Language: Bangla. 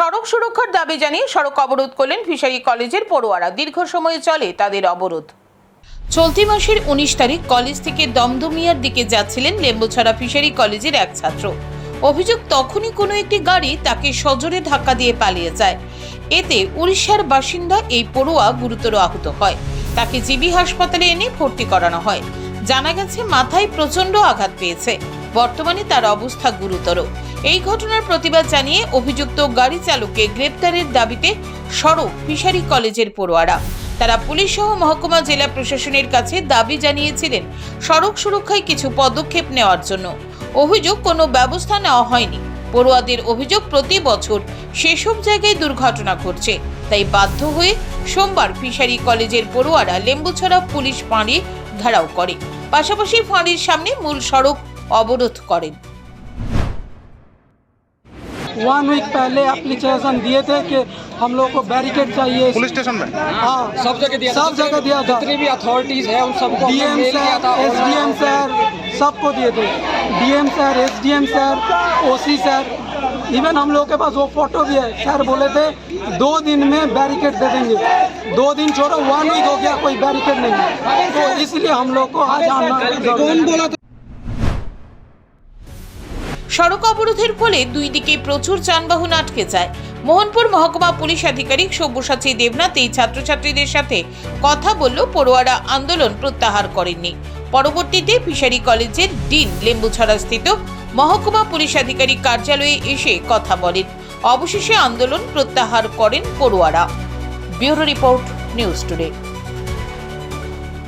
সড়ক সুরক্ষার দাবি জানিয়ে সড়ক অবরোধ করলেন ফিশারি কলেজের পড়ুয়ারা। দীর্ঘ সময় চলে তাদের অবরোধ। চলতি মাসের উনিশ তারিখ কলেজ থেকে দমদমিয়ার দিকে যাচ্ছিলেন লেম্বুছড়া ফিশারি কলেজের এক ছাত্র। অভিযোগ, তখনই কোনো একটি গাড়ি তাকে সজোরে ধাক্কা দিয়ে পালিয়ে যায়। এতে উড়িষ্যার বাসিন্দা এই পড়ুয়া গুরুতর আহত হয়। তাকে জিবি হাসপাতালে এনে ভর্তি করানো হয়। জানা গেছে, মাথায় প্রচণ্ড আঘাত পেয়েছে। বর্তমানে তার অবস্থা গুরুতর। এই ঘটনার প্রতিবাদ জানিয়ে অভিযুক্ত গাড়ি চালককে গ্রেপ্তারের দাবিতে সড়ক ফিশারি কলেজের পড়ুয়ারা। তারা পুলিশ সহ মহকুমা জেলা প্রশাসনের কাছে দাবি জানিয়েছিলেন সড়ক সুরক্ষায় কিছু পদক্ষেপ নেওয়ার জন্য। অভিযোগ কোনো ব্যবস্থা নেওয়া হয়নি। পড়ুয়াদের অভিযোগ প্রতি বছর সেসব জায়গায় দুর্ঘটনা ঘটছে। তাই বাধ্য হয়ে সোমবার ফিশারি কলেজের পড়ুয়ারা লেম্বুছড়া পুলিশ ফাঁড়ি ঘেরাও করে। পাশাপাশি ফাঁড়ির সামনে মূল সড়ক অবরোধ করেন। वन वीक पहले एप्लीकेशन दिए थे कि हम लोग को बैरिकेड चाहिए। पुलिस स्टेशन में? हाँ। सब जगह दिया था। सब जगह दिया था। जितनी भी अथॉरिटीज है उन सबको DM sir S D M sir सबको दिए थे। DM sir S D M sir OC sir even हम लोग के पास वो फ़ोटो भी है। सर बोले थे दो दिन में बैरिकेड दे देंगे। दो दिन छोड़ो वन वीक हो गया कोई बैरिकेड नहीं है। तो इसलिए हम लोग को आज आना कौन बोला সড়ক অবরোধের ফলে দুই দিকে প্রচুর যানবাহন আটকে যায়। মোহনপুর মহকুমা পুলিশ আধিকারিক সব্যসাচী দেবনাথ এই ছাত্রছাত্রীদের সাথে কথা বললেও পড়ুয়ারা আন্দোলন প্রত্যাহার করেননি। পরবর্তীতে ফিশারি কলেজের ডিন লেম্বুছড়া স্থিত মহকুমা পুলিশ আধিকারিক কার্যালয়ে এসে কথা বলেন। অবশেষে আন্দোলন প্রত্যাহার করেন পড়ুয়ারা। Bureau report news today.